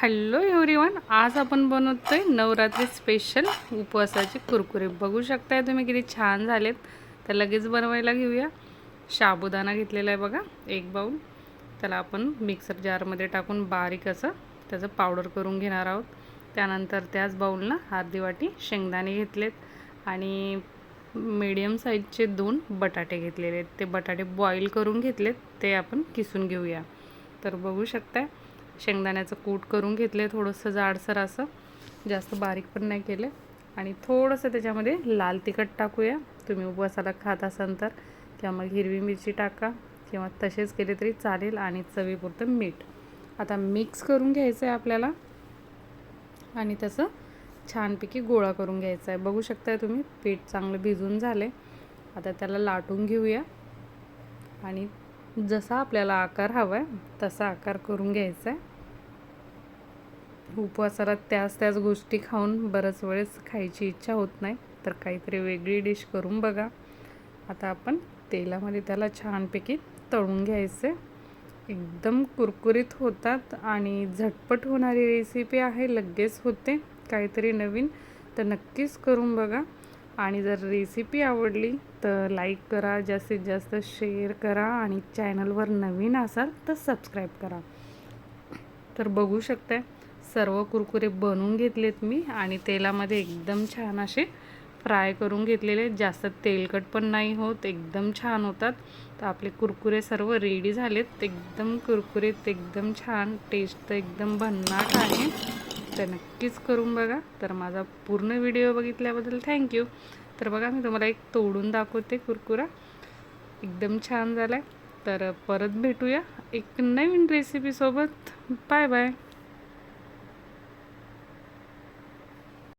Hello everyone आज आपण बनवतो आहे नवरात्री स्पेशल उपवासाचे कुरकुरे. बघू शकताय तुम्ही किती छान झालेत. तर लगेच बनवायला घेऊया. शाबुदाना घेतलेला आहे बघा एक बाऊल त्याला आपण मिक्सर जारमध्ये टाकून बारीक असं त्याचं पावडर करून घेणार आहोत. त्यानंतर त्याच बाऊलनं अर्धी वाटी शेंगदाणे घेतलेत आणि मीडियम साईजचे दोन बटाटे घेतलेले आहेत. ते बटाटे बॉईल करून घेतलेत ते आपण किसून घेऊया. तर बघू शकताय शेंगदाण्याचं कूट करून घेतले थोडंसं जाडसर असं. जास्त बारीक पण नाही केलं. आणि थोडंसं त्याच्यामध्ये लाल तिखट टाकूया. तुम्ही उपवासाला खात असाल तर. किंवा मग हिरवी मिरची टाका. किंवा तसेच केले तरी चालेल. आणि चवीपुरतं मीठ. आता मिक्स करून घ्यायचं आहे आपल्याला. आणि तसं छानपैकी गोळा करून घ्यायचा आहे बघू शकताय तुम्ही पीठ चांगलं भिजून झाले आता त्याला लाटून घेऊया. आणि जसा आपल्याला आकार हवा आहे तसा आकार करून घ्यायचा आहे उपवासाला त्याच त्याच गोष्टी खाऊन बरंच वेळेस खायची इच्छा होत नाही. तर काहीतरी वेगळी डिश करून बघा. आता आपण तेलामध्ये त्याला छानपैकी तळून घ्यायचे. एकदम कुरकुरीत होतात आणि झटपट होणारी रेसिपी आहे लगेच होते. काहीतरी नवीन तर नक्कीच करून बघा. आणि जर रेसिपी आवडली तर लाईक करा जास्तीत जास्त शेअर करा आणि चॅनलवर नवीन असाल तर सबस्क्राईब करा. तर बघू शकताय. सर्व कुरकुरे बनवून घेतलेत मी आणि तेलामध्ये एकदम छान असे फ्राय करून घेतलेले जास्त तेलकट पण नाही होत एकदम छान होतात. तर आपले कुरकुरे सर्व रेडी झालेत. एकदम कुरकुरीत एकदम छान. टेस्ट तर एकदम भन्नाट आहे. तर नक्कीच करून बघा. तर माझा पूर्ण व्हिडिओ बघितल्याबद्दल थँक्यू तर बघा मी तुम्हाला एक तोडून दाखवते कुरकुरा. एकदम छान झाला आहे तर परत भेटूया एक नवीन रेसिपीसोबत बाय बाय